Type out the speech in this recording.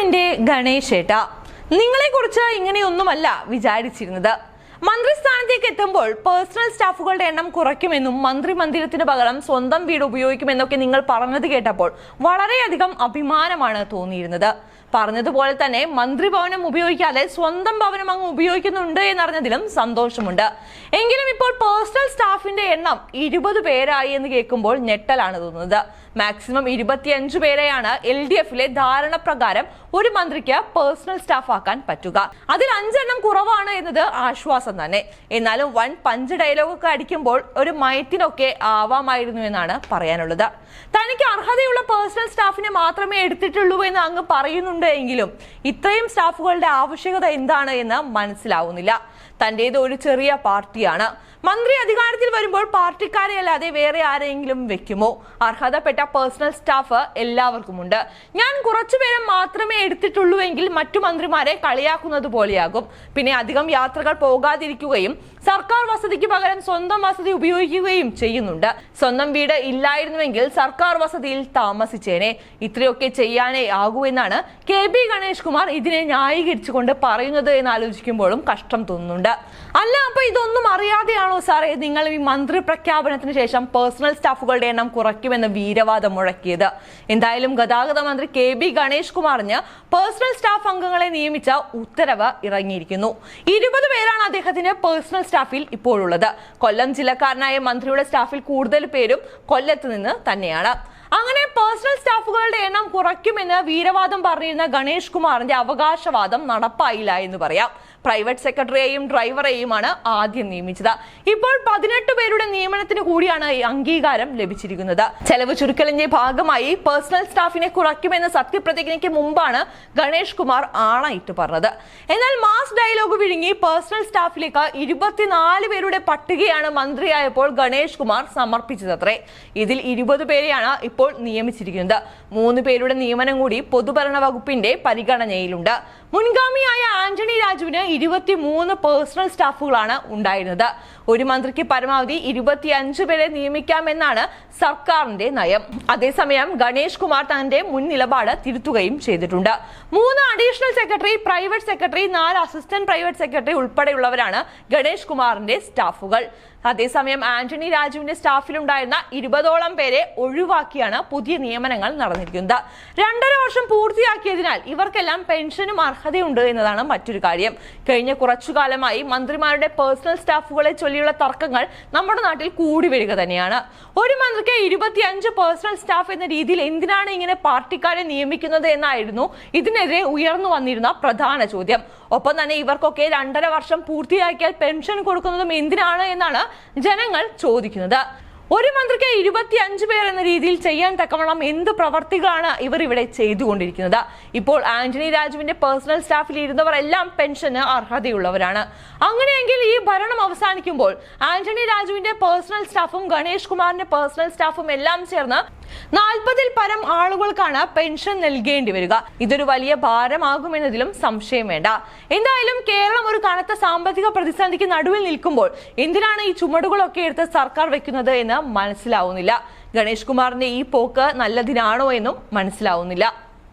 എന്റെ ഗണേശേട്ട നിങ്ങളെക്കുറിച്ച് ഇങ്ങനെയൊന്നുമല്ല വിചാരിച്ചിരുന്നത്. മന്ത്രിസ്ഥാനത്തേക്ക് എത്തുമ്പോൾ പേഴ്സണൽ സ്റ്റാഫുകളുടെ എണ്ണം കുറയ്ക്കുമെന്നും മന്ത്രി മന്ദിരത്തിന് പകരം സ്വന്തം വീട് ഉപയോഗിക്കുമെന്നൊക്കെ നിങ്ങൾ പറഞ്ഞത് കേട്ടപ്പോൾ വളരെയധികം അഭിമാനമാണ് തോന്നിയിരുന്നത്. പറഞ്ഞതുപോലെ തന്നെ മന്ത്രിഭവനം ഉപയോഗിക്കാതെ സ്വന്തം ഭവനം അങ്ങ് ഉപയോഗിക്കുന്നുണ്ട് എന്നറിഞ്ഞതിലും സന്തോഷമുണ്ട്. എങ്കിലും ഇപ്പോൾ പേഴ്സണൽ സ്റ്റാഫിന്റെ എണ്ണം ഇരുപത് പേരായി എന്ന് കേൾക്കുമ്പോൾ ഞെട്ടലാണ് തോന്നുന്നത്. മാക്സിമം ഇരുപത്തിയഞ്ച് പേരെയാണ് എൽ ഡി എഫിലെ ധാരണ പ്രകാരം ഒരു മന്ത്രിക്ക് പേഴ്സണൽ സ്റ്റാഫ് ആക്കാൻ പറ്റുക. അതിൽ അഞ്ചെണ്ണം കുറവാണ് എന്നത് ആശ്വാസം തന്നെ. എന്നാലും വൺ പഞ്ച് ഡയലോഗ് ഒക്കെ അടിക്കുമ്പോൾ ഒരു മയത്തിനൊക്കെ ആവാമായിരുന്നു എന്നാണ് പറയാനുള്ളത്. തനിക്ക് അർഹതയുള്ള പേഴ്സണൽ സ്റ്റാഫിനെ മാത്രമേ എടുത്തിട്ടുള്ളൂ എന്ന് അങ്ങ് പറയുന്നുണ്ട് എങ്കിലും ഇത്രയും സ്റ്റാഫുകളുടെ ആവശ്യകത എന്താണ് എന്ന് മനസ്സിലാവുന്നില്ല. തന്റേത് ഒരു ചെറിയ പാർട്ടിയാണ്. മന്ത്രി അധികാരത്തിൽ വരുമ്പോൾ പാർട്ടിക്കാരെ അല്ലാതെ വേറെ ആരെങ്കിലും വെക്കുമോ? അർഹതപ്പെട്ട പേഴ്സണൽ സ്റ്റാഫ് എല്ലാവർക്കുമുണ്ട്. ഞാൻ കുറച്ചുപേരെ മാത്രമേ എടുത്തിട്ടുള്ളൂ എങ്കിൽ മറ്റു മന്ത്രിമാരെ കളിയാക്കുന്നത് പോലെയാകും. പിന്നെ അധികം യാത്രകൾ പോകാതിരിക്കുകയും സർക്കാർ വസതിക്ക് പകരം സ്വന്തം വസതി ഉപയോഗിക്കുകയും ചെയ്യുന്നുണ്ട്. സ്വന്തം വീട് ഇല്ലായിരുന്നുവെങ്കിൽ സർക്കാർ വസതിയിൽ താമസിച്ചേനെ. ഇത്രയൊക്കെ ചെയ്യാനേ ആകൂ എന്നാണ് കെ ബി ഗണേഷ് കുമാർ ഇതിനെ ന്യായീകരിച്ചുകൊണ്ട് പറയുന്നത് എന്ന് ആലോചിക്കുമ്പോഴും കഷ്ടം തോന്നുന്നുണ്ട്. അല്ല അപ്പൊ ഇതൊന്നും അറിയാതെയാണോ സാറേ നിങ്ങൾ ഈ മന്ത്രി പ്രഖ്യാപനത്തിന് ശേഷം പേഴ്സണൽ സ്റ്റാഫുകളുടെ എണ്ണം കുറയ്ക്കുമെന്ന് വീരവാദം മുഴക്കിയത്? എന്തായാലും ഗതാഗത മന്ത്രി കെ ബി ഗണേഷ് കുമാറിന് പേഴ്സണൽ സ്റ്റാഫ് അംഗങ്ങളെ നിയമിച്ച ഉത്തരവ് ഇറങ്ങിയിരിക്കുന്നു. ഇരുപത് പേരാണ് അദ്ദേഹത്തിന്റെ പേഴ്സണൽ സ്റ്റാഫിൽ ഇപ്പോഴുള്ളത്. കൊല്ലം ജില്ലക്കാരനായ മന്ത്രിയുടെ സ്റ്റാഫിൽ കൂടുതൽ പേരും കൊല്ലത്ത് നിന്ന് തന്നെയാണ്. പേഴ്സണൽ സ്റ്റാഫുകളുടെ എണ്ണം കുറയ്ക്കുമെന്ന് വീരവാദം പറഞ്ഞിരുന്ന ഗണേഷ് കുമാറിന്റെ അവകാശവാദം നടപ്പായില്ല എന്ന് പറയാം. പ്രൈവറ്റ് സെക്രട്ടറിയെയും ഡ്രൈവറെയുമാണ് ആദ്യം നിയമിച്ചത്. ഇപ്പോൾ പതിനെട്ട് പേരുടെ നിയമനത്തിന് കൂടിയാണ് അംഗീകാരം ലഭിച്ചിരിക്കുന്നത്. ചെലവ് ചുരുക്കലിന്റെ ഭാഗമായി പേഴ്സണൽ സ്റ്റാഫിനെ കുറയ്ക്കുമെന്ന സത്യപ്രതിജ്ഞയ്ക്ക് മുമ്പാണ് ഗണേഷ് കുമാർ ആണയിട്ട് പറഞ്ഞത്. എന്നാൽ മാസ് ഡയലോഗ് വിഴുങ്ങി പേഴ്സണൽ സ്റ്റാഫിലേക്ക് ഇരുപത്തിനാല് പേരുടെ പട്ടികയാണ് മന്ത്രിയായപ്പോൾ ഗണേഷ് കുമാർ സമർപ്പിച്ചതത്രേ. ഇതിൽ ഇരുപത് പേരെയാണ് ഇപ്പോൾ നിയമിച്ചിരിക്കുന്നത് മൂന്ന് പേരുടെ നിയമനം കൂടി പൊതുഭരണ വകുപ്പിന്റെ പരിഗണനയിലുണ്ട്. മുൻഗാമിയായ ആന്റണി രാജുവിന് ഇരുപത്തിമൂന്ന് പേഴ്സണൽ സ്റ്റാഫുകളാണ് ഉണ്ടായിരുന്നത്. ഒരു മന്ത്രിക്ക് പരമാവധി ഇരുപത്തിയഞ്ച് പേരെ നിയമിക്കാമെന്നാണ് സർക്കാരിന്റെ നയം. അതേസമയം ഗണേഷ് കുമാർ തന്റെ മുൻ നിലപാട് തിരുത്തുകയും ചെയ്തിട്ടുണ്ട്. മൂന്ന് അഡീഷണൽ സെക്രട്ടറി പ്രൈവറ്റ് സെക്രട്ടറി നാല് അസിസ്റ്റന്റ് പ്രൈവറ്റ് സെക്രട്ടറി ഉൾപ്പെടെയുള്ളവരാണ് ഗണേഷ് കുമാറിന്റെ സ്റ്റാഫുകൾ. അതേസമയം ആന്റണി രാജുവിന്റെ സ്റ്റാഫിലുണ്ടായിരുന്ന ഇരുപതോളം പേരെ ഒഴിവാക്കിയാണ് പുതിയ നിയമനങ്ങൾ നടന്നിരിക്കുന്നത് രണ്ടര വർഷം പൂർത്തിയാക്കിയതിനാൽ ഇവർക്കെല്ലാം പെൻഷനും അർഹതയുണ്ട് എന്നതാണ് മറ്റൊരു കാര്യം. കഴിഞ്ഞ കുറച്ചു കാലമായി മന്ത്രിമാരുടെ പേഴ്സണൽ സ്റ്റാഫുകളെ ചൊല്ലിയുള്ള തർക്കങ്ങൾ നമ്മുടെ നാട്ടിൽ കൂടി വരിക തന്നെയാണ്. ഒരു മന്ത്രിക്ക് ഇരുപത്തിയഞ്ച് പേഴ്സണൽ സ്റ്റാഫ് എന്ന രീതിയിൽ എന്തിനാണ് ഇങ്ങനെ പാർട്ടിക്കാരെ നിയമിക്കുന്നത് എന്നായിരുന്നു ഇതിനെതിരെ ഉയർന്നു വന്നിരുന്ന പ്രധാന ചോദ്യം. ഒപ്പം തന്നെ ഇവർക്കൊക്കെ രണ്ടര വർഷം പൂർത്തിയാക്കിയാൽ പെൻഷൻ കൊടുക്കുന്നതും എന്തിനാണ് എന്നാണ് ജനങ്ങൾ ചോദിക്കുന്നത്. ഒരു മന്ത്രിക്ക് ഇരുപത്തിയഞ്ച് പേർ എന്ന രീതിയിൽ ചെയ്യാൻ തക്കവണ്ണം എന്ത് പ്രവർത്തികളാണ് ഇവർ ഇവിടെ ചെയ്തുകൊണ്ടിരിക്കുന്നത്? ഇപ്പോൾ ആന്റണി രാജുവിന്റെ പേഴ്സണൽ സ്റ്റാഫിൽ ഇരുന്നവർ എല്ലാം പെൻഷന് അർഹതയുള്ളവരാണ്. അങ്ങനെയെങ്കിൽ ഈ ഭരണം അവസാനിക്കുമ്പോൾ ആന്റണി രാജുവിന്റെ പേഴ്സണൽ സ്റ്റാഫും ഗണേഷ് കുമാറിന്റെ പേഴ്സണൽ സ്റ്റാഫും എല്ലാം ചേർന്ന് നാൽപ്പതിൽ പരം ആളുകൾക്കാണ് പെൻഷൻ നൽകേണ്ടി വരിക. ഇതൊരു വലിയ ഭാരമാകുമെന്നതിലും സംശയം വേണ്ട. എന്തായാലും കേരളം ഒരു കനത്ത സാമ്പത്തിക പ്രതിസന്ധിക്ക് നടുവിൽ നിൽക്കുമ്പോൾ എന്തിനാണ് ഈ ചുമടുകളൊക്കെ എടുത്ത് സർക്കാർ വെക്കുന്നത് എന്ന് മനസ്സിലാവുന്നില്ല. ഗണേഷ് കുമാറിന്റെ ഈ പോക്ക് നല്ലതിനാണോ എന്നും മനസ്സിലാവുന്നില്ല.